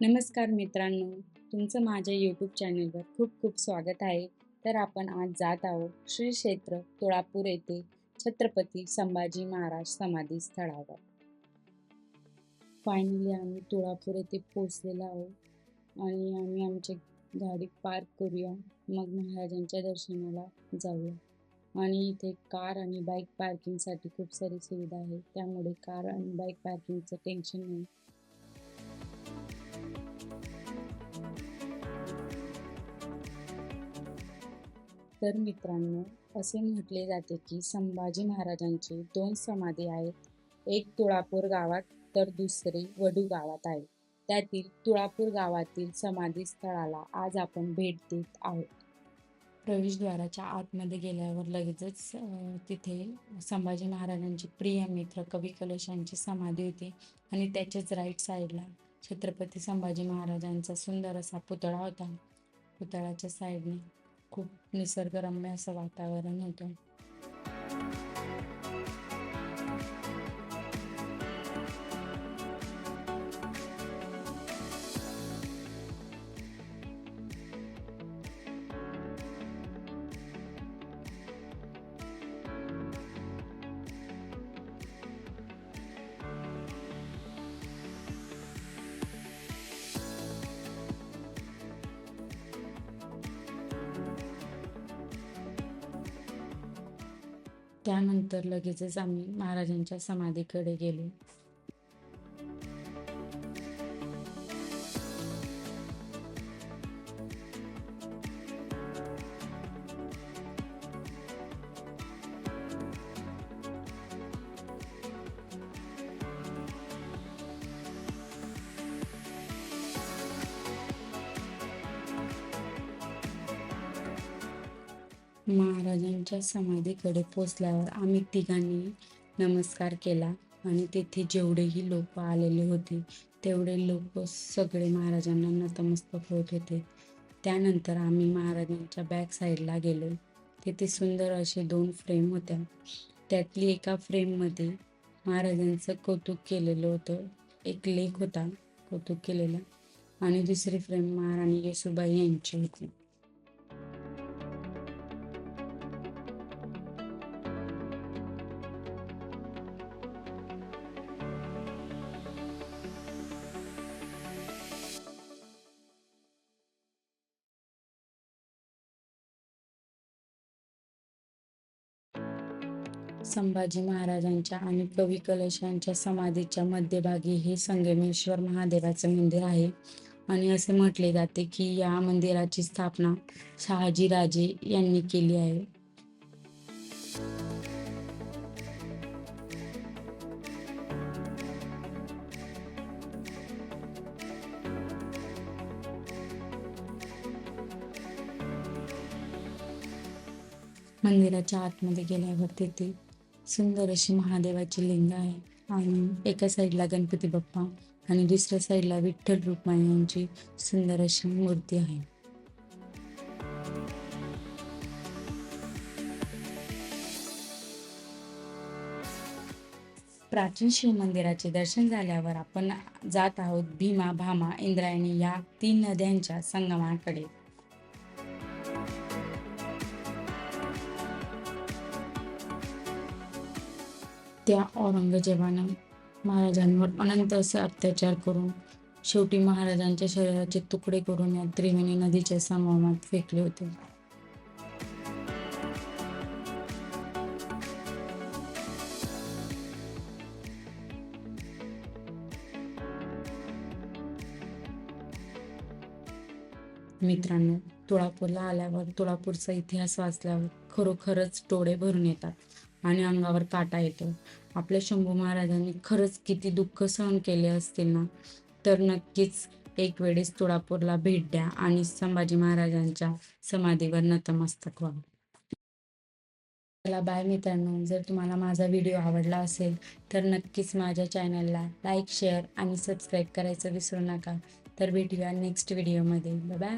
नमस्कार मित्रांनो तुमचं माझ्या यूट्यूब चॅनलवर खूप खूप स्वागत आहे. तर आपण आज जात आहोत श्री क्षेत्र तुळापूर येथे छत्रपती संभाजी महाराज समाधी स्थळावर फायनली आम्ही तुळापूर येथे पोचलेलो आहोत आणि आम्ही आमची गाडी पार्क करूया. मग महाराजांच्या दर्शनाला जाऊया. आणि इथे कार आणि बाईक पार्किंगसाठी खूप सारी सुविधा आहे. त्यामुळे कार आणि बाईक पार्किंगचं टेन्शन नाही. तर मित्रांनो असे म्हटले जाते की संभाजी महाराजांची दोन समाधी आहेत. एक तुळापूर गावात तर दुसरी वडू गावात आहे. त्यातील तुळापूर गावातील समाधी स्थळाला आज आपण भेट देत आहोत. प्रवेशद्वाराच्या आतमध्ये गेल्यावर लगेचच तिथे संभाजी महाराजांची प्रिय मित्र कवी कलश यांची समाधी होती आणि त्याच्याच राईट साईडला छत्रपती संभाजी महाराजांचा सुंदर असा पुतळा होता. पुतळ्याच्या साईडने खूप निसर्गरम्य असं वातावरण होतं. त्यानंतर लगेचच आम्ही महाराजांच्या समाधीकडे गेलो. महाराजांच्या समाधीकडे पोचल्यावर आम्ही तिघांनी नमस्कार केला आणि तेथे जेवढेही लोक आलेले होते तेवढे लोक सगळे महाराजांना नतमस्तक होत होते. त्यानंतर आम्ही महाराजांच्या बॅक साईडला गेलो. तेथे सुंदर असे दोन फ्रेम होत्या. त्यातली एका फ्रेममध्ये महाराजांचं कौतुक केलेलं होतं. एक लेख होता कौतुक केलेला. आणि दुसरी फ्रेम महाराणी येसुबाई यांची होती. संभाजी महाराजांच्या आणि कवी कलश यांच्या समाधीच्या मध्यभागी हे संगमेश्वर महादेवाचं मंदिर आहे. आणि असे म्हटले जाते की या मंदिराची स्थापना शहाजी राजे यांनी केली आहे. मंदिराच्या आतमध्ये गेल्यावर तिथे सुंदर अशी महादेवाची लिंग आहे. आणि एका साईडला गणपती बाप्पा आणि दुसऱ्या साईडला विठ्ठल रुक्माई यांची सुंदर अशी मूर्ती आहे. प्राचीन शिव मंदिराचे दर्शन झाल्यावर आपण जात आहोत भीमा भामा इंद्रायणी या तीन नद्यांच्या संगमाकडे. त्या औरंगजेबानं महाराजांवर अनंत असे अत्याचार करून शेवटी महाराजांच्या शरीराचे तुकडे करून या त्रिवेणी नदीच्या संगमात फेकले होते. मित्रांनो तुळापूरला आल्यावर तुळापूरचा इतिहास वाचल्यावर खरोखरच डोळे भरून येतात. आणि अंगावर काटा येतो. आपल्या शंभू महाराजांनी खरंच किती दुःख सहन केले असतील ना? तर नक्कीच एक वेळेस तुळापूरला भेट द्या आणि संभाजी महाराजांच्या समाधीवर नतमस्तक व्हा. चला बाय मित्रांनो. जर तुम्हाला माझा व्हिडिओ आवडला असेल तर नक्कीच माझ्या चॅनलला लाईक शेअर आणि सबस्क्राईब करायचं विसरू नका. तर भेटूया नेक्स्ट व्हिडिओमध्ये बाय